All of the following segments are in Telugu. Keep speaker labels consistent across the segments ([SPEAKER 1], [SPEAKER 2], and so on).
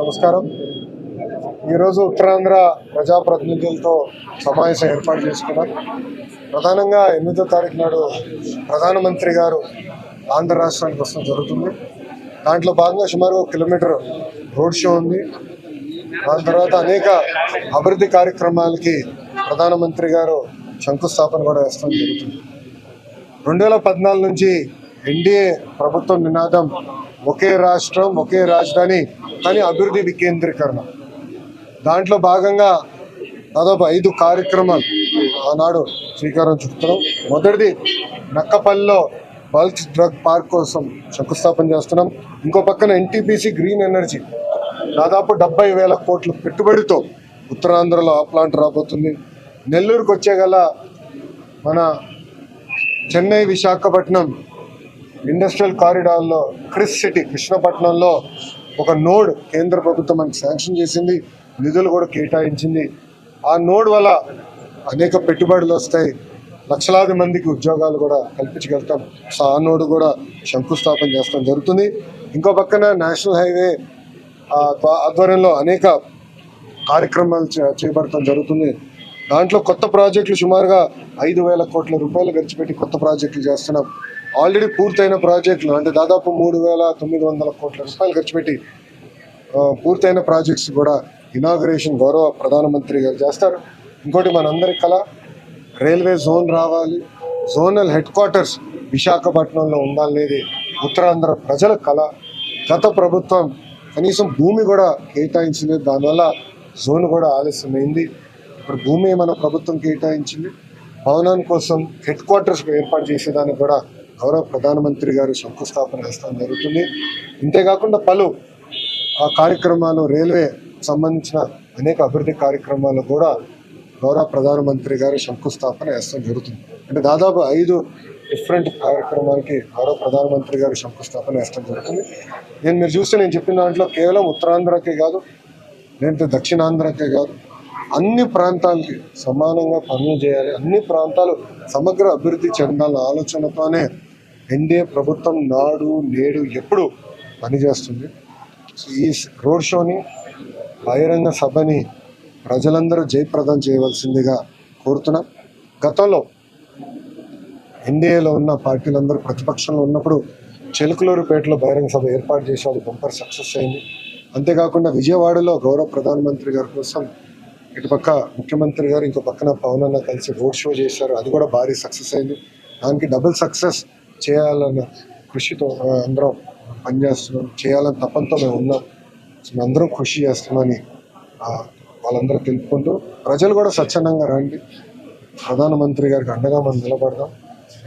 [SPEAKER 1] నమస్కారం. ఈరోజు ఉత్తరాంధ్ర ప్రజాప్రతినిధులతో సమావేశం ఏర్పాటు చేసుకున్నాం. ప్రధానంగా ఎనిమిదో తారీఖు నాడు ప్రధానమంత్రి గారు ఆంధ్ర రాష్ట్రానికి వస్తడం జరుగుతుంది. దాంట్లో భాగంగా సుమారు ఒక కిలోమీటర్ రోడ్ షో ఉంది. దాని తర్వాత అనేక అభివృద్ధి కార్యక్రమాలకి ప్రధానమంత్రి గారు శంకుస్థాపన కూడా వేస్తాం జరుగుతుంది. రెండు వేల పద్నాలుగు నుంచి ఎన్డీఏ ప్రభుత్వం నినాదం ఒకే రాష్ట్రం ఒకే రాజధాని కానీ అభివృద్ధి వికేంద్రీకరణ. దాంట్లో భాగంగా దాదాపు ఐదు కార్యక్రమాలు ఆనాడు శ్రీకారం చుట్టుతున్నాం మొదటిది నక్కపల్లిలో బల్క్ డ్రగ్ పార్క్ కోసం శంకుస్థాపన చేస్తున్నాం. ఇంకో పక్కన ఎన్టీపీసీ గ్రీన్ ఎనర్జీ. దాదాపు డెబ్బై వేల కోట్ల పెట్టుబడితో ఉత్తరాంధ్రలో ఆ ప్లాంట్ రాబోతుంది. నెల్లూరుకు వచ్చే గల మన చెన్నై విశాఖపట్నం ఇండస్ట్రియల్ కారిడార్లో క్రిస్ సిటీ కృష్ణపట్నంలో ఒక నోడ్ కేంద్ర ప్రభుత్వం మనకి శాంక్షన్ చేసింది. నిధులు కూడా కేటాయించింది. ఆ నోడ్ వల్ల అనేక పెట్టుబడులు వస్తాయి. లక్షలాది మందికి ఉద్యోగాలు కూడా కల్పించగలుగుతాం. సో ఆ నోడు కూడా శంకుస్థాపన చేస్తాం. జరుగుతుంది. ఇంకో పక్కన నేషనల్ హైవే ఆధ్వర్యంలో అనేక కార్యక్రమాలు చే- చేపడటం జరుగుతుంది. దాంట్లో కొత్త ప్రాజెక్టులు సుమారుగా ఐదు వేల కోట్ల రూపాయలు ఖర్చు పెట్టి కొత్త ప్రాజెక్టులు చేస్తున్నాం. ఆల్రెడీ పూర్తయిన ప్రాజెక్టులు అంటే దాదాపు మూడు వేల తొమ్మిది వందల కోట్ల రూపాయలు ఖర్చు పెట్టి పూర్తయిన ప్రాజెక్ట్స్ కూడా ఇనాగరేషన్ గౌరవ ప్రధానమంత్రి గారు చేస్తారు. ఇంకోటి మనందరి కళ రైల్వే జోన్ రావాలి జోనల్ హెడ్ క్వార్టర్స్ విశాఖపట్నంలో ఉండాలనేది ఉత్తరాంధ్ర ప్రజల కళ గత ప్రభుత్వం కనీసం భూమి కూడా కేటాయించింది దానివల్ల జోన్ కూడా ఆలస్యమైంది. ఇప్పుడు భూమి మన ప్రభుత్వం కేటాయించింది. భవనం కోసం హెడ్ క్వార్టర్స్ ఏర్పాటు చేసేదానికి కూడా గౌరవ ప్రధానమంత్రి గారు శంకుస్థాపన చేస్తాం జరుగుతుంది. ఇంతేకాకుండా పలు ఆ కార్యక్రమాలు రైల్వే సంబంధించిన అనేక అభివృద్ధి కార్యక్రమాలు కూడా గౌరవ ప్రధానమంత్రి గారు శంకుస్థాపన చేస్తాం జరుగుతుంది. అంటే దాదాపు ఐదు డిఫరెంట్ కార్యక్రమాలకి గౌరవ ప్రధానమంత్రి గారు శంకుస్థాపన చేస్తాం జరుగుతుంది. నేను మీరు చూస్తే నేను చెప్పిన దాంట్లో కేవలం ఉత్తరాంధ్రకే కాదు లేదంటే దక్షిణాంధ్రకే కాదు అన్ని ప్రాంతాలకి సమానంగా పనులు చేయాలి. అన్ని ప్రాంతాలు సమగ్ర అభివృద్ధి చెందాలన్న ఆలోచనతోనే ఎన్డీఏ ప్రభుత్వం నాడు నేడు ఎప్పుడు పనిచేస్తుంది. ఈ రోడ్ షోని బహిరంగ సభని ప్రజలందరూ జయప్రదం చేయవలసిందిగా కోరుతున్నాం. గతంలో ఎన్డీఏలో ఉన్న పార్టీలందరూ ప్రతిపక్షంలో ఉన్నప్పుడు చెలుకులూరుపేటలో బహిరంగ సభ ఏర్పాటు చేసి అది బంపర్ సక్సెస్ అయింది. అంతేకాకుండా విజయవాడలో గౌరవ ప్రధానమంత్రి గారి కోసం ఇటుపక్క ముఖ్యమంత్రి గారు ఇంకో పక్కన పవన్ అన్న కలిసి రోడ్ షో చేశారు. అది కూడా భారీ సక్సెస్ అయింది. దానికి డబుల్ సక్సెస్ చేయాలన్న కృషితో అందరం పనిచేస్తున్నాం. చేయాలని తపంతో మేము ఉన్నాం. అందరం కృషి చేస్తున్నామని వాళ్ళందరూ తెలుపుకుంటూ ప్రజలు కూడా స్వచ్ఛందంగా రండి. ప్రధానమంత్రి గారికి అండగా మనం నిలబడదాం.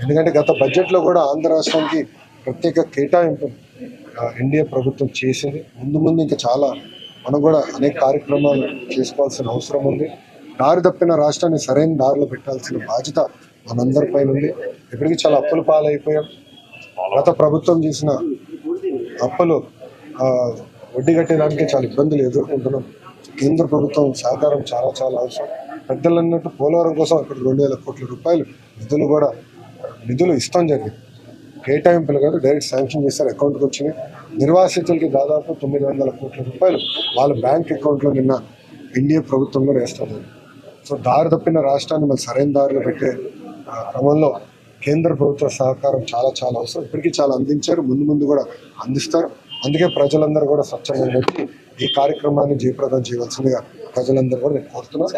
[SPEAKER 1] ఎందుకంటే గత బడ్జెట్లో కూడా ఆంధ్ర రాష్ట్రానికి ప్రత్యేక కేటాయింపు ఎన్డీఏ ప్రభుత్వం చేసింది. ముందు ముందు ఇంకా చాలా మనం కూడా అనేక కార్యక్రమాలు చేసుకోవాల్సిన అవసరం ఉంది. దారి తప్పిన రాష్ట్రాన్ని సరైన దారిలో పెట్టాల్సిన బాధ్యత మనందరిపైన ఉంది. ఇప్పటికీ చాలా అప్పుల పాలైపోయాం. గత ప్రభుత్వం చేసిన అప్పులు వడ్డీ కట్టేదానికి చాలా ఇబ్బందులు ఎదుర్కొంటున్నాం. కేంద్ర ప్రభుత్వం సహకారం చాలా చాలా అవసరం. పెద్దలు అన్నట్టు పోలవరం కోసం అక్కడ రెండు వేల కోట్ల రూపాయలు నిధులు కూడా నిధులు ఇస్తాం జరిగింది కేటాయింపులు కాదు డైరెక్ట్ శాంక్షన్ చేస్తారు అకౌంట్కి వచ్చినాయి. నిర్వాసితులకి దాదాపు తొమ్మిది వందల కోట్ల రూపాయలు వాళ్ళ బ్యాంక్ అకౌంట్లో నిన్న ఎన్డీఏ ప్రభుత్వం కూడా సో దారి తప్పిన రాష్ట్రాన్ని మళ్ళీ సరైన దారిలో పెట్టే ఆ, క్రమంలో కేంద్ర ప్రభుత్వ సహకారం చాలా చాలా అవసరం. ఇప్పటికీ చాలా అందించారు. ముందు ముందు కూడా అందిస్తారు. అందుకే ప్రజలందరూ కూడా స్వచ్ఛంగా వచ్చి ఈ కార్యక్రమాన్ని జయప్రదం చేయవలసిందిగా ప్రజలందరూ కూడా నేను కోరుతున్నాను.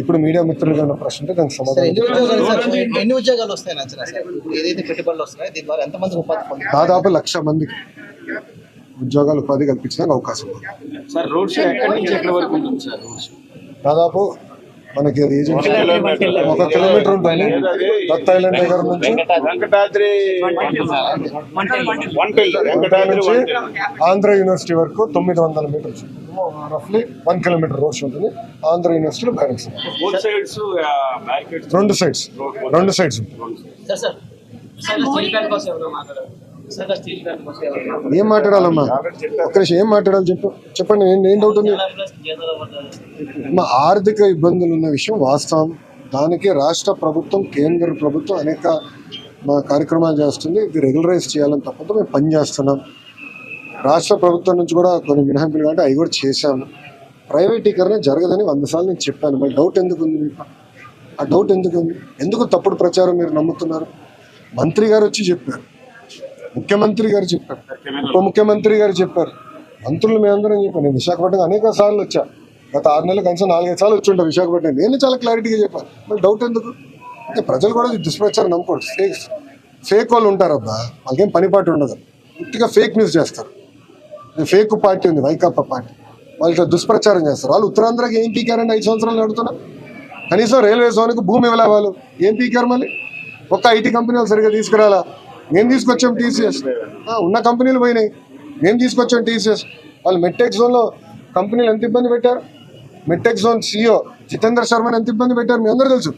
[SPEAKER 1] ఇప్పుడు మీడియా మిత్రులుగా ఉన్న ప్రశ్న ఉంటే దానికి సమాధానం దాదాపు లక్ష మందికి ఉద్యోగాలు ఉపాధి కల్పించడానికి అవకాశం ఉంది.
[SPEAKER 2] సార్ రోడ్ షో ఎక్కడి నుంచి ఎక్కడి వరకు ఉంటుంది సార్? Road show.
[SPEAKER 1] దాదాపు మనకి ఒక కిలోమీటర్ ఉంటుంది దత్ ఐలాండ్ దగ్గర నుంచి ఆంధ్ర యూనివర్సిటీ వరకు తొమ్మిది వందల మీటర్స్ రఫ్లీ వన్ కిలోమీటర్ రోడ్స్ ఉంటుంది ఆంధ్ర యూనివర్సిటీలో
[SPEAKER 2] బ్యారికేడ్స్
[SPEAKER 1] రెండు సైడ్స్ రెండు సైడ్స్
[SPEAKER 3] సార్
[SPEAKER 1] ఏం మాట్లాడాలమ్మా? ఒక్క నిమిషం ఏం మాట్లాడాలి చెప్పు. చెప్పండి ఏం ఏం డౌట్ ఉంది? మా ఆర్థిక ఇబ్బందులు ఉన్న విషయం వాస్తవం. దానికి రాష్ట్ర ప్రభుత్వం కేంద్ర ప్రభుత్వం అనేక మా కార్యక్రమాలు చేస్తుంది. ఇది రెగ్యులరైజ్ చేయాలని తప్పదు. మేము పని చేస్తున్నాం. రాష్ట్ర ప్రభుత్వం నుంచి కూడా కొన్ని మినహాయింపులు కాబట్టి అవి కూడా చేశాము ప్రైవేటీకరణ జరగదని వంద సార్లు నేను చెప్పాను. మరి డౌట్ ఎందుకు ఉంది మీకు? ఆ డౌట్ ఎందుకు ఉంది? ఎందుకు తప్పుడు ప్రచారం మీరు నమ్ముతున్నారు? మంత్రి గారు వచ్చి చెప్పారు. ముఖ్యమంత్రి గారు చెప్పారు. ఉప ముఖ్యమంత్రి గారు చెప్పారు. మంత్రులు మేమందరం చెప్పాను నేను విశాఖపట్నం అనేక సార్లు వచ్చా. గత ఆరు నెలలు కనీసం నాలుగైదు సార్లు వచ్చి ఉంటా విశాఖపట్నం. నేను చాలా క్లారిటీగా చెప్పాను. మరి డౌట్ ఎందుకు? అంటే ప్రజలు కూడా దుష్ప్రచారం నమ్మకూడదు ఫేక్ ఫేక్ వాళ్ళు ఉంటారు అబ్బా. వాళ్ళకేం పనిపాటు ఉండదు. పూర్తిగా ఫేక్ న్యూస్ చేస్తారు. ఫేక్ పార్టీ ఉంది వైకాపా పార్టీ. వాళ్ళు ఇట్లా దుష్ప్రచారం చేస్తారు. వాళ్ళు ఉత్తరాంధ్రకి ఏం పీకారండి ఐదు సంవత్సరాలు నడుతున్నారు కనీసం రైల్వే జోన్కి భూమి ఇవ్వలే? వాళ్ళు ఏం పీకారు మళ్ళీ? ఒక్క ఐటీ కంపెనీ వాళ్ళు సరిగ్గా తీసుకురాలా? మేము తీసుకొచ్చాం టీసీఎస్ ఉన్న కంపెనీలు పోయినాయి. మేము తీసుకొచ్చాం టీసీఎస్ వాళ్ళు మెట్టెక్ జోన్లో కంపెనీలు ఎంత ఇబ్బంది పెట్టారు? మెట్టెక్ జోన్ సీఈఓ జితేంద్ర శర్మని ఎంత ఇబ్బంది పెట్టారు? మీ అందరూ తెలుసు.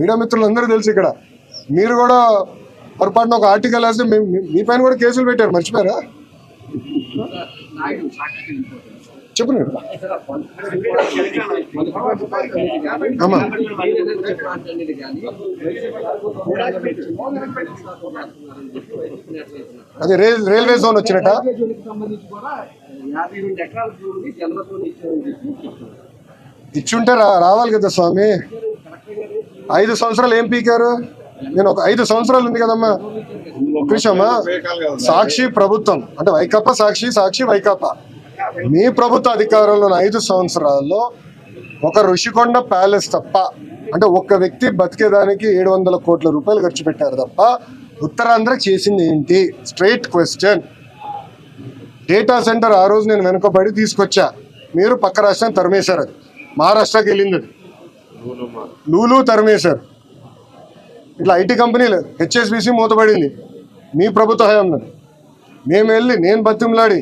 [SPEAKER 1] మీడియా మిత్రులు అందరూ తెలుసు ఇక్కడ. మీరు కూడా పొరపాటున ఒక ఆర్టికల్ వేస్తే మీ- పైన కూడా కేసులు పెట్టారు. మర్చిపోయారా? చెప్పు అమ్మా. అదే రైల్ రైల్వే జోన్ వచ్చినట్ట? ఇచ్చుంటే రా రావాలి కదా స్వామి. ఐదు సంవత్సరాలు ఏం పీకారు? నేను ఒక ఐదు సంవత్సరాలు ఉంది కదమ్మా. కృష్ణమ్మా సాక్షి ప్రభుత్వం. అంటే వైకాపా సాక్షి సాక్షి వైకాపా మీ ప్రభుత్వ అధికారంలో ఐదు సంవత్సరాల్లో ఒక ఋషికొండ ప్యాలెస్ తప్ప అంటే ఒక్క వ్యక్తి బతికేదానికి ఏడు వందల కోట్ల రూపాయలు ఖర్చు పెట్టారు తప్ప ఉత్తరాంధ్ర చేసింది ఏంటి? స్ట్రైట్ క్వశ్చన్ డేటా సెంటర్ ఆ రోజు నేను వెనుకబడి తీసుకొచ్చా. మీరు పక్క రాష్ట్రాన్ని తరిమేశారు అది. మహారాష్ట్రకి వెళ్ళింది అది. లూలు తరిమేశారు. ఇట్లా ఐటీ కంపెనీలు హెచ్ఎస్బిసి మూతపడింది. మీ ప్రభుత్వ హయాంలో. మేము వెళ్ళి నేను బతిమలాడి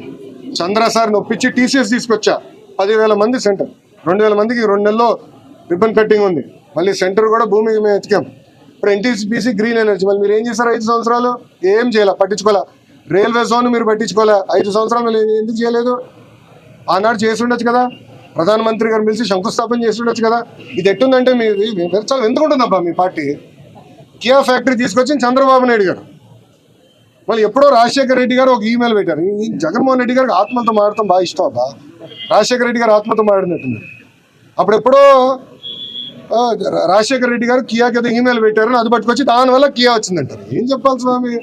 [SPEAKER 1] చంద్ర సార్ ఒప్పించి టీసీఎస్ తీసుకొచ్చా. పదివేల మంది సెంటర్. రెండు వేల మందికి రెండు నెలల్లో రిబ్బన్ కట్టింగ్ ఉంది. మళ్ళీ సెంటర్ కూడా భూమి మేము ఎతికాం. ఇప్పుడు ఎన్టీసీపీసీ గ్రీన్ ఎనర్జీ మళ్ళీ మీరు ఏం చేశారు ఐదు సంవత్సరాలు? ఏం చేయాలి? పట్టించుకోవాలా? రైల్వే జోన్ మీరు పట్టించుకోవాలి? ఐదు సంవత్సరాలు ఎందుకు చేయలేదు? ఆనాడు చేసి ఉండొచ్చు కదా. ప్రధానమంత్రి గారు పిలిచి శంకుస్థాపన చేసి ఉండొచ్చు కదా. ఇది ఎట్టుందంటే మీది చాలా ఎందుకుంటుందబ్బా మీ పార్టీ? కియా ఫ్యాక్టరీ తీసుకొచ్చి చంద్రబాబు నాయుడు గారు. మళ్ళీ ఎప్పుడో రాజశేఖర రెడ్డి గారు ఒక ఈమెయిల్ పెట్టారు. ఈ జగన్మోహన్ రెడ్డి గారికి ఆత్మహత్య మాడటం బాగా ఇష్టం అబ్బా. రాజశేఖర రెడ్డి గారు ఆత్మహత్య మాడినట్టుంది అప్పుడెప్పుడో రాజశేఖర రెడ్డి గారు కియాకి ఏదో ఈమెయిల్ పెట్టారు అది పట్టుకొచ్చి దానివల్ల కియా వచ్చిందంటారు ఏం చెప్పాలి స్వామి?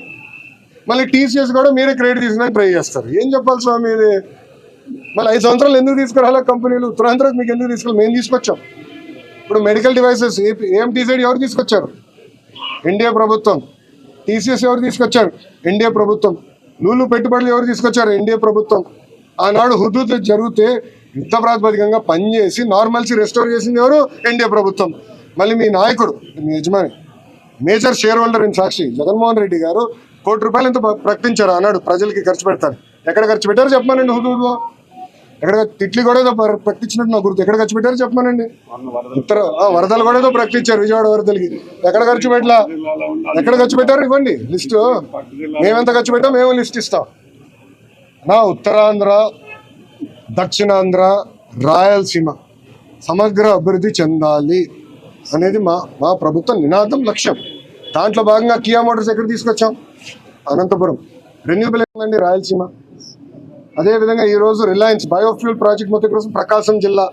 [SPEAKER 1] మళ్ళీ టీసీఎస్ కూడా మీరే క్రెడిట్ తీసుకుని ట్రై చేస్తారు. ఏం చెప్పాలి స్వామి ఇది? మళ్ళీ ఐదు సంవత్సరాలు ఎందుకు తీసుకురాలా కంపెనీలు? ఉత్తరాంధ్రకు మీకు ఎందుకు తీసుకురాలి? మేము తీసుకొచ్చాం. ఇప్పుడు మెడికల్ డివైసెస్ ఏఎంటీసైడ్ ఎవరు తీసుకొచ్చారు? ఎన్డీఏ ప్రభుత్వం. టీసీఎస్ ఎవరు తీసుకొచ్చారు? ఎన్డీఏ ప్రభుత్వం. లూలు పెట్టుబడులు ఎవరు తీసుకొచ్చారు? ఎన్డీఏ ప్రభుత్వం. ఆనాడు హుద్దు జరిగితే యుద్ధ ప్రాతిపదికంగా పనిచేసి నార్మల్సీ రెస్టోర్ చేసింది ఎవరు? ఎన్డీఏ ప్రభుత్వం. మళ్ళీ మీ నాయకుడు మీ యజమాని major shareholder in Sakshi Jaganmohan Reddy గారు కోటి రూపాయలు ఎంత ప్రకటించారు ఆనాడు ప్రజలకి ఖర్చు పెడతారు. ఎక్కడ ఖర్చు పెట్టారు? చెప్పమానండి హుదూద్లో ఎక్కడ తిట్లు కూడా ఏదో ప్రకటించినట్టు నా గుర్తు. ఎక్కడ ఖర్చు పెట్టారు చెప్పమనండి. ఉత్తర ఆ, వరదలు కూడా ఏదో ప్రకటించారు విజయవాడ వరదలకి. ఎక్కడ ఖర్చు పెట్టలా? ఎక్కడ ఖర్చు పెట్టారు ఇవ్వండి లిస్ట్. మేమెంత ఖర్చు పెట్టాం మేము లిస్ట్ ఇస్తాం. నా ఉత్తరాంధ్ర దక్షిణాంధ్ర రాయలసీమ సమగ్ర అభివృద్ధి చెందాలి అనేది మా మా ప్రభుత్వ నినాదం లక్ష్యం. దాంట్లో భాగంగా కియా మోటార్స్ ఎక్కడ తీసుకొచ్చాం? అనంతపురం. రెన్యూబుల్ ఏంటండి రాయలసీమ. అదేవిధంగా ఈరోజు రిలయన్స్ బయోఫ్యూల్ ప్రాజెక్ట్ మొత్తం కోసం ప్రకాశం జిల్లా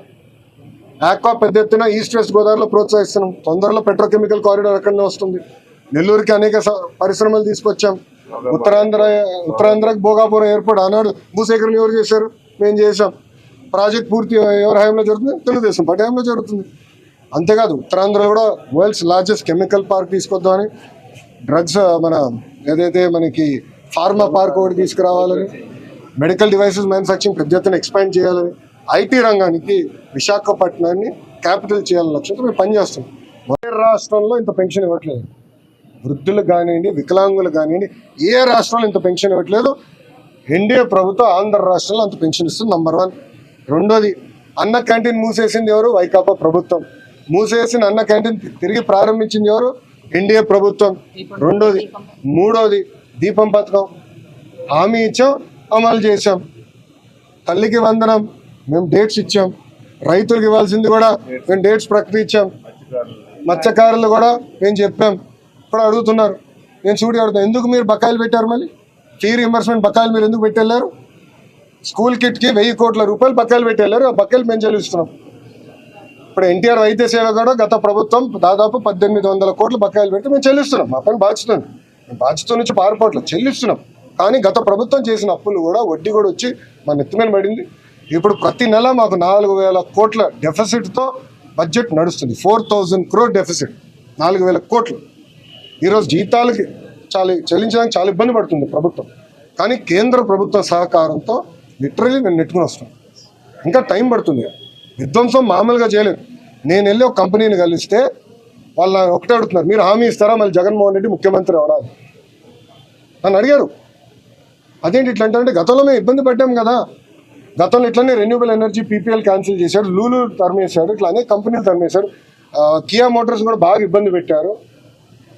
[SPEAKER 1] ఆక్వా పెద్ద ఎత్తున ఈస్ట్ వెస్ట్ గోదావరిలో ప్రోత్సహిస్తున్నాం. తొందరలో పెట్రోకెమికల్ కారిడార్ అక్కడనే వస్తుంది. నెల్లూరుకి అనేక పరిశ్రమలు తీసుకొచ్చాం. ఉత్తరాంధ్ర ఉత్తరాంధ్రకు భోగాపురం ఎయిర్పోర్ట్ ఆనాడు భూసేకరణ ఎవరు చేశారు? మేము చేశాం. ప్రాజెక్ట్ పూర్తి ఎవరి హయాంలో జరుగుతుంది? తెలుగుదేశం పార్టీ హయాంలో జరుగుతుంది. అంతేకాదు ఉత్తరాంధ్రలో కూడా వరల్డ్స్ లార్జెస్ట్ కెమికల్ పార్క్ తీసుకొద్దామని డ్రగ్స్ మన ఏదైతే మనకి ఫార్మా పార్క్ ఒకటి తీసుకురావాలని మెడికల్ డివైసెస్ మ్యానుఫ్యాక్చరింగ్ పెద్ద ఎత్తున ఎక్స్పాండ్ చేయాలని ఐటీ రంగానికి విశాఖపట్నాన్ని క్యాపిటల్ చేయాలని లక్ష్యంతో మేము పనిచేస్తున్నాం. ఒకే రాష్ట్రంలో ఇంత పెన్షన్ ఇవ్వట్లేదు? వృద్ధులకు కానివ్వండి వికలాంగులకు కానివ్వండి ఏ రాష్ట్రంలో ఇంత పెన్షన్ ఇవ్వట్లేదు? ఎన్డీఏ ప్రభుత్వం ఆంధ్ర రాష్ట్రంలో అంత పెన్షన్ ఇస్తుంది నంబర్ వన్. రెండోది అన్న క్యాంటీన్ మూసేసింది ఎవరు? వైకాపా ప్రభుత్వం. మూసేసిన అన్న క్యాంటీన్ తిరిగి ప్రారంభించింది ఎవరు? ఎన్డీఏ ప్రభుత్వం. రెండోది మూడోది దీపం పథకం. హామీ ఇచ్చాం. అమలు చేశాం. తల్లికి వందనం మేము డేట్స్ ఇచ్చాం. రైతులకు ఇవ్వాల్సింది కూడా మేము డేట్స్ ప్రకటించాం. మత్స్యకారులు కూడా మేము చెప్పాం. ఇప్పుడు అడుగుతున్నారు. నేను చూడి అడుగుతాను ఎందుకు మీరు బకాయిలు పెట్టారు మళ్ళీ? ఫీ రియంబర్స్మెంట్ బకాయిలు మీరు ఎందుకు పెట్టెళ్ళారు స్కూల్ కిట్కి వెయ్యి కోట్ల రూపాయలు బకాయిలు పెట్టెళ్ళారు ఆ బకాయిలు మేము చెల్లిస్తున్నాం. ఇప్పుడు ఎన్టీఆర్ వైద్య సేవ కూడా గత ప్రభుత్వం దాదాపు పద్దెనిమిది వందల కోట్ల బకాయిలు పెట్టి మేము చెల్లిస్తున్నాం. మా పని బాధ్యత బాధ్యత నుంచి పారిపోవట్లేదు. చెల్లిస్తున్నాం. కానీ గత ప్రభుత్వం చేసిన అప్పులు కూడా వడ్డీ కూడా వచ్చి మా నెత్తి మీద పడింది. ఇప్పుడు ప్రతి నెల మాకు నాలుగు వేల కోట్ల డెఫిసిట్తో బడ్జెట్ నడుస్తుంది. ఫోర్ థౌజండ్ క్రోర్ డెఫిసిట్ నాలుగు వేల కోట్లు. ఈరోజు జీతాలకి చాలా చెల్లించడానికి చాలా ఇబ్బంది పడుతుంది ప్రభుత్వం. కానీ కేంద్ర ప్రభుత్వ సహకారంతో లిటరలీ నేను నెట్టుకుని వస్తున్నాను. ఇంకా టైం పడుతుంది. విధ్వంసం మామూలుగా చేయలేదు. నేను వెళ్ళి ఒక కంపెనీని కలిస్తే వాళ్ళు ఒకటే అడుగుతున్నారు. మీరు హామీ ఇస్తారా? మళ్ళీ జగన్మోహన్ రెడ్డి ముఖ్యమంత్రి అవడాలి నన్ను అడిగారు. అదేంటి ఇట్లా అంటే గతంలో మేము ఇబ్బంది పడ్డాం కదా. గతంలో ఇట్లనే రెన్యూబుల్ ఎనర్జీ పీపీఎల్ క్యాన్సిల్ చేశాడు లూలు తరిమేశాడు ఇట్లా అనేక కంపెనీలు తరిమేశాడు కియా మోటార్స్ కూడా బాగా ఇబ్బంది పెట్టారు.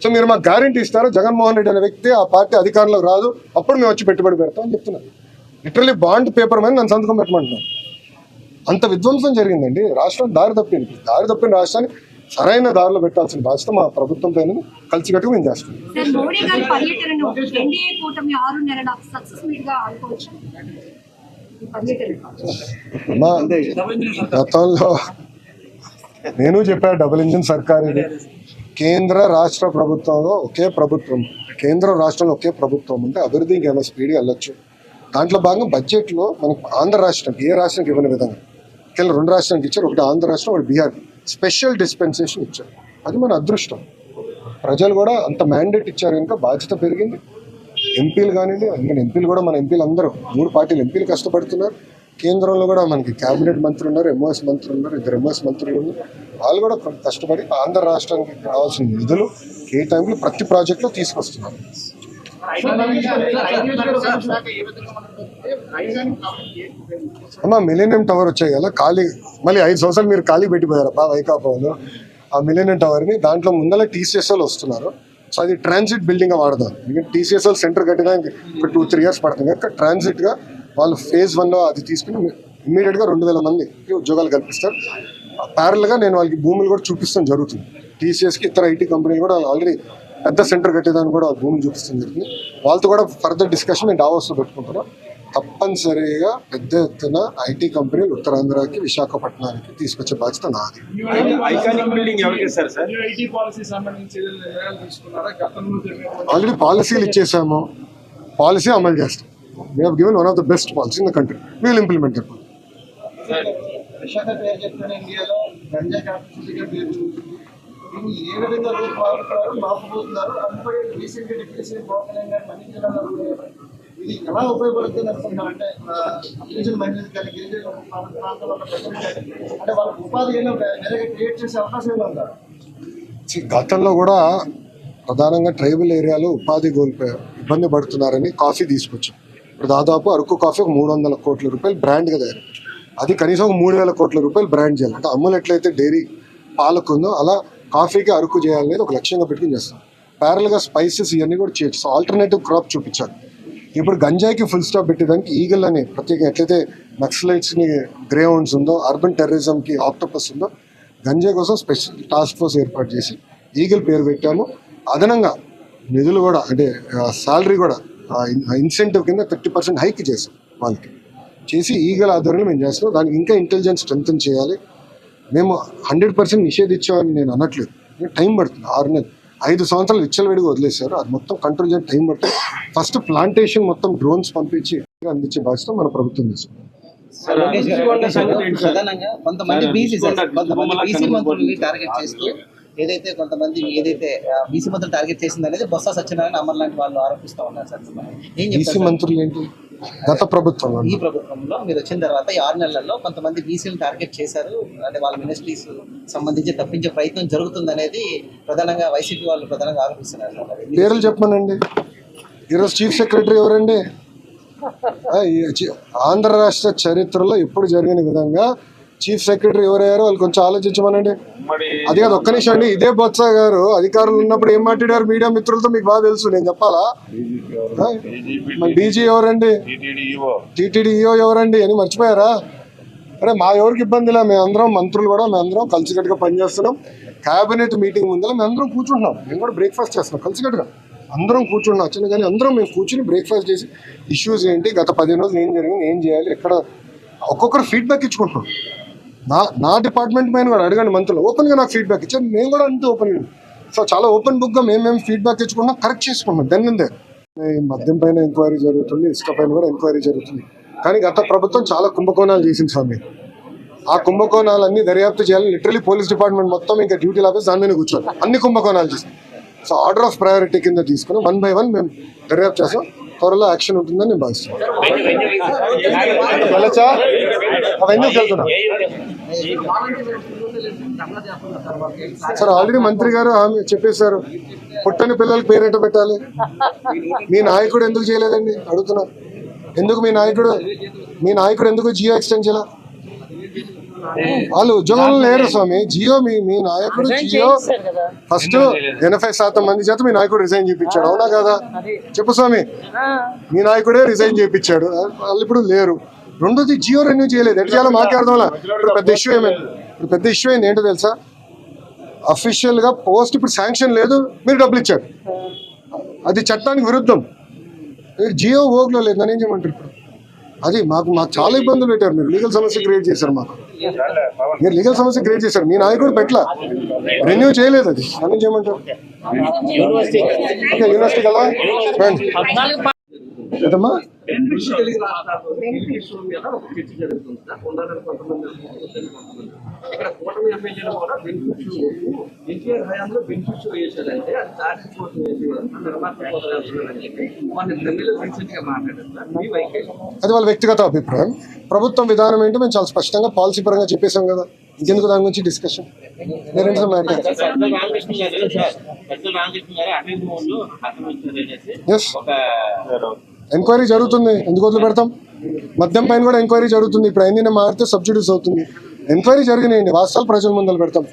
[SPEAKER 1] సో మీరు మాకు గ్యారంటీ ఇస్తారు జగన్మోహన్ రెడ్డి అనే వ్యక్తి ఆ పార్టీ అధికారంలోకి రాదు అప్పుడు మేము వచ్చి పెట్టుబడి పెడతాం అని చెప్తున్నారు. లిటరలీ బాండ్ పేపర్ మీద నన్ను సంతకం పెట్టమంటున్నాను అంత విధ్వంసం జరిగిందండి. రాష్ట్రం దారి తప్పింది. దారి తప్పిన రాష్ట్రాన్ని సరైన దారిలో పెట్టాల్సిన బాధ్యత మా ప్రభుత్వం పైన కలిసికట్టుగా మేము చేస్తాం.
[SPEAKER 4] సార్ మోడీ గారి పర్యటనను ఎన్డీఏ కూటమి ఆరు నెలల సక్సెస్ మీట్గా అనుకోవచ్చు? ఈ పర్యటన.
[SPEAKER 1] మా గతంలో నేను చెప్పా డబుల్ ఇంజిన్ సర్కార్ ఇది కేంద్ర రాష్ట్ర ప్రభుత్వంలో ఒకే ప్రభుత్వం కేంద్ర రాష్ట్రంలో ఒకే ప్రభుత్వం ఉంటే అభివృద్ధి ఇంకేమైనా స్పీడ్గా వెళ్ళొచ్చు. దాంట్లో భాగంగా బడ్జెట్లో మనకు ఆంధ్ర రాష్ట్రానికి ఏ రాష్ట్రానికి ఇవ్వని విధంగా. కేవలం రెండు రాష్ట్రానికి ఇచ్చారు ఒకటి ఆంధ్ర రాష్ట్రం ఒకటి బీహార్. స్పెషల్ డిస్పెన్సేషన్ ఇచ్చారు. అది మన అదృష్టం. ప్రజలు కూడా అంత మ్యాండేట్ ఇచ్చారు కనుక బాధ్యత పెరిగింది. ఎంపీలు కానివ్వండి అందుకని ఎంపీలు కూడా మన ఎంపీలు అందరూ మూడు పార్టీలు ఎంపీలు కష్టపడుతున్నారు. కేంద్రంలో కూడా మనకి కేబినెట్ మంత్రి ఉన్నారు ఎంఓఎస్ మంత్రి ఉన్నారు ఇద్దరు ఎంఓఎస్ మంత్రులు ఉన్నారు. వాళ్ళు కూడా కష్టపడి ఆంధ్ర రాష్ట్రానికి కావాల్సిన నిధులు ఏ టైంలో ప్రతి ప్రాజెక్టులో తీసుకొస్తున్నారు. అమ్మ మిలీనియం టవర్ వచ్చాయి కదా ఖాళీ. మళ్ళీ ఐదు సంవత్సరాలు మీరు ఖాళీ పెట్టిపోయారు బా ఆ మిలీనియం టవర్ని దాంట్లో ముందర టీసీఎస్ఎల్ వస్తున్నారు. సో అది ట్రాన్సిట్ బిల్డింగ్ వాడదాం ఎందుకంటే సెంటర్ కట్టడానికి ఇప్పుడు టూ త్రీ ఇయర్స్ పడుతుంది. కనుక ట్రాన్సిట్గా వాళ్ళు ఫేజ్ వన్లో అది తీసుకుని ఇమ్మీడియట్గా రెండు వేల మందికి ఉద్యోగాలు కల్పిస్తారు. ప్యారల్గా నేను వాళ్ళకి భూములు కూడా చూపిస్తాం జరుగుతుంది. టీసీఎస్కి ఇతర ఐటీ కంపెనీలు కూడా ఆల్రెడీ పెద్ద సెంటర్ కట్టేదాన్ని కూడా వాళ్ళ భూములు చూపిస్తాం జరుగుతుంది వాళ్ళతో కూడా ఫర్దర్ డిస్కషన్ నేను డావోస్లో పెట్టుకుంటున్నాను తప్పనిసరిగా పెద్ద ఎత్తున ఐటీ కంపెనీలు ఉత్తరాంధ్రకి విశాఖపట్నానికి తీసుకొచ్చే బాధ్యత నాది.
[SPEAKER 2] ఐకానిక్ బిల్డింగ్ ఎవరికి ఇస్తారు సార్?
[SPEAKER 5] ఐటీ పాలసీ సంబంధించి నిర్ణయాలు తీసుకున్నారా? గతంలో జరిగిన
[SPEAKER 1] ఆల్రెడీ పాలసీలు ఇచ్చేసాము. పాలసీ అమలు చేస్తాం. We have given one of the best policy in the country we'll implement it
[SPEAKER 6] దీన్ని ఏ విధంగా రూపాడుతున్నారు మాపబోతున్నారు అందుపై recent deputy CM Pawan Kalyan ఇది ఎలా ఉపయోగపడుతుంది అనుకుంటున్నారు? అంటే గిరిజన మహిళలకు కానీ గిరిజన ప్రాంత- అంటే వాళ్ళకి ఉపాధి ఏమైనా క్రియేట్ చేసే అవకాశం ఏమైనా ఉందా?
[SPEAKER 1] గతంలో కూడా ప్రధానంగా ట్రైబల్ ఏరియాలో ఉపాధి కోల్పోయారు ఇబ్బంది పడుతున్నారని కాఫీ తీసుకొచ్చాం. ఇప్పుడు దాదాపు అరకు కాఫీ ఒక మూడు వందల కోట్ల రూపాయలు బ్రాండ్గా తయారు. అది కనీసం ఒక మూడు వేల కోట్ల రూపాయలు బ్రాండ్ చేయాలి. అంటే అమ్ములు ఎట్లయితే డైరీ పాలకుందో అలా కాఫీకి అరకు చేయాలనేది ఒక లక్ష్యంగా పెట్టుకుని చేస్తాం. ప్యారల్గా స్పైసెస్ ఇవన్నీ కూడా చేయొచ్చు. సో ఆల్టర్నేటివ్ క్రాప్ చూపించాలి. ఇప్పుడు గంజాయికి ఫుల్ స్టాప్ పెట్టేదానికి ఈగల్ అని ప్రత్యేక ఎట్లయితే నక్సలైట్స్ని గ్రేహౌండ్స్ ఉందో అర్బన్ టెర్రరిజంకి ఆక్టోపస్ ఉందో గంజాయి కోసం స్పెషల్ టాస్క్ ఫోర్స్ ఏర్పాటు చేసి ఈగల్ పేరు పెట్టాము. అదనంగా నిధులు కూడా అంటే శాలరీ కూడా ఇన్సెంటివ్ కింద థర్టీ పర్సెంట్ హైక్ చేసాం వాళ్ళకి. చేసి ఈగల ఆధ్వర్యంలో మేము చేస్తున్నాం. దానికి ఇంకా ఇంటెలిజెన్స్ స్ట్రెంగ్ చేయాలి. మేము హండ్రెడ్ పర్సెంట్ నిషేధించామని నేను అనట్లేదు. టైం పడుతుంది ఆరు నెలలు ఐదు సంవత్సరాలు విచ్చలవిడిగా వదిలేశారు. అది మొత్తం కంట్రోల్ చేయడం టైం పడుతుంది. ఫస్ట్ ప్లాంటేషన్ మొత్తం డ్రోన్స్ పంపించి అందించే బాధ్యత మన ప్రభుత్వం తీసుకుంది.
[SPEAKER 7] కొంతమంది బీసీ కొంతమంది బీసీ. మంత్రుల్ని టార్గెట్ చేస్తూ ఏదైతే కొంతమంది ఏదైతే బీసీ మంత్రులు టార్గెట్ చేసింది అనేది బొత్స సత్యనారాయణ అమర్ లాంటి వాళ్ళు ఆరోపిస్తూ ఉన్నారు సార్. ఏం
[SPEAKER 1] బీసీ? మంత్రులు ఏంటి? గత ప్రభుత్వం
[SPEAKER 7] ఈ ప్రభుత్వంలో మీరు వచ్చిన తర్వాత ఈ ఆరు నెలల్లో కొంతమంది బీసీలు టార్గెట్ చేశారు. అంటే వాళ్ళ మినిస్ట్రీస్ సంబంధించి తప్పించే ప్రయత్నం జరుగుతుంది అనేది ప్రధానంగా వైసీపీ వాళ్ళు ప్రధానంగా ఆరోపిస్తున్నారు.
[SPEAKER 1] పేర్లు చెప్పమనండి. ఈరోజు చీఫ్ సెక్రటరీ ఎవరండి? ఆంధ్ర రాష్ట్ర చరిత్రలో ఎప్పుడు జరిగిన విధంగా చీఫ్ సెక్రటరీ ఎవరయ్యారో వాళ్ళు కొంచెం ఆలోచించమనండి. అది కాదు ఒక్క నిమిషం అండి. ఇదే బొత్స గారు అధికారులు ఉన్నప్పుడు ఏం మాట్లాడారు? మీడియా మిత్రులతో మీకు బాగా తెలుసు నేను చెప్పాలా? మన డీజీ ఎవరండి?
[SPEAKER 2] టీటీడీఓ
[SPEAKER 1] టీటీడీ ఈఓ ఎవరండి అని మర్చిపోయారా? అరే మా ఎవరికి ఇబ్బందిలా మేమందరం మంత్రులు కూడా మేమందరం కలిసికట్టుగా పనిచేస్తున్నాం. కేబినెట్ మీటింగ్ ముందర మేమందరం కూర్చుంటున్నాం. మేము కూడా బ్రేక్ఫాస్ట్ చేస్తున్నాం కలిసికట్టుగా. అందరం కూర్చుని నచ్చను కానీ అందరం మేము కూర్చుని బ్రేక్ఫాస్ట్ చేసి ఇష్యూస్ ఏంటి? గత పదిహేను రోజులు ఏం జరిగింది? ఏం చేయాలి? ఎక్కడ ఒక్కొక్కరు ఫీడ్బ్యాక్ ఇచ్చుకుంటున్నాం. నా నా డిపార్ట్మెంట్ పైన కూడా అడగండి మంత్రులు. ఓపెన్గా నాకు ఫీడ్బ్యాక్ ఇచ్చాను నేను కూడా అంతే ఓపెన్ సో చాలా ఓపెన్ బుక్గా మేము మేము ఫీడ్బ్యాక్ ఇచ్చుకున్నాం కరెక్ట్ చేసుకున్నాం. దెన్ దే మద్యం పైన ఎంక్వైరీ జరుగుతుంది ఇసుక పైన కూడా ఎంక్వైరీ జరుగుతుంది. కానీ గత ప్రభుత్వం చాలా కుంభకోణాలు చేసింది స్వామి. ఆ కుంభకోణాలన్నీ దర్యాప్తు చేయాలి లిటరలీ పోలీస్ డిపార్ట్మెంట్ మొత్తం ఇంకా డ్యూటీ ఆఫీస్ దాని మీద కూర్చోవాలి. అన్ని కుంభకోణాలు చేస్తాం సో ఆర్డర్ ఆఫ్ ప్రయారిటీ కింద తీసుకుని వన్ బై వన్ మేము దర్యాప్తు చేస్తాం. త్వరలో యాక్షన్ ఉంటుందని నేను భావిస్తున్నాను. అవన్నీ వెళ్తున్నా సార్ ఆల్రెడీ మంత్రి గారు హామీ చెప్పేశారు. పుట్టని పిల్లలకి పేరెంట పెట్టాలి? మీ నాయకుడు ఎందుకు చేయలేదండి? అడుగుతున్నా. ఎందుకు మీ నాయకుడు? మీ నాయకుడు ఎందుకు జియో ఎక్స్టెండ్ చేయాల? వాళ్ళు ఉద్యోగంలో లేరు స్వామి. జియో మీ మీ నాయకుడు జియో ఫస్ట్ ఎనభై శాతం మంది చేత మీ నాయకుడు రిజైన్ చేయించాడు. అవునా కదా? చెప్పు స్వామి. మీ నాయకుడే రిజైన్ చేయించాడు. వాళ్ళు ఇప్పుడు లేరు. రెండోది జియో రెన్యూ చేయలేదు. ఎట్లా చేయాలో మాకే అర్థం అవ్వలే. ఇప్పుడు పెద్ద ఇష్యూ ఏమైంది ఇప్పుడు పెద్ద ఇష్యూ అయింది ఏంటో తెలుసా? అఫీషియల్గా పోస్ట్ ఇప్పుడు శాంక్షన్ లేదు. మీరు డబ్బులు ఇచ్చారు. అది చట్టానికి విరుద్ధం. మీరు జియో ఓగ్లో లేదు. నన్ను ఏం చేయమంటారు ఇప్పుడు? అది మాకు మాకు చాలా ఇబ్బందులు పెట్టారు. మీరు లీగల్ సమస్య క్రియేట్ చేశారు మాకు. మీరు లీగల్ సమస్య క్రియేట్ చేశారు. మీ నాయకుడు పెట్ల రెన్యూ చేయలేదు అది. నన్ను ఏం చేయమంటారు? ఓకే యూనివర్సిటీ కదా?
[SPEAKER 3] ఇక్కడ కూటమి ఎమ్మెల్యేలు కూడా బెనిఫిట్స్ ఎన్టీఆర్ హయాంలో బెనిఫిట్స్ అది కోసం
[SPEAKER 1] వాళ్ళ వ్యక్తిగత అభిప్రాయం. ప్రభుత్వం విధానం ఏంటో మేము చాలా స్పష్టంగా పాలసీ పరంగా చెప్పేశాం కదా. ఇంకెందుకు దాని గురించి డిస్కషన్ ఎస్ ఎంక్వైరీ జరుగుతుంది. ఎందుకు వదిలి పెడతాం? మద్యం పైన కూడా ఎంక్వైరీ జరుగుతుంది. ఇప్పుడు అయింది మారితే సబ్సిడీస్ అవుతుంది. ఎంక్వైరీ జరిగినాయండి. వాస్తవాలు ప్రజల ముందర పెడతాం.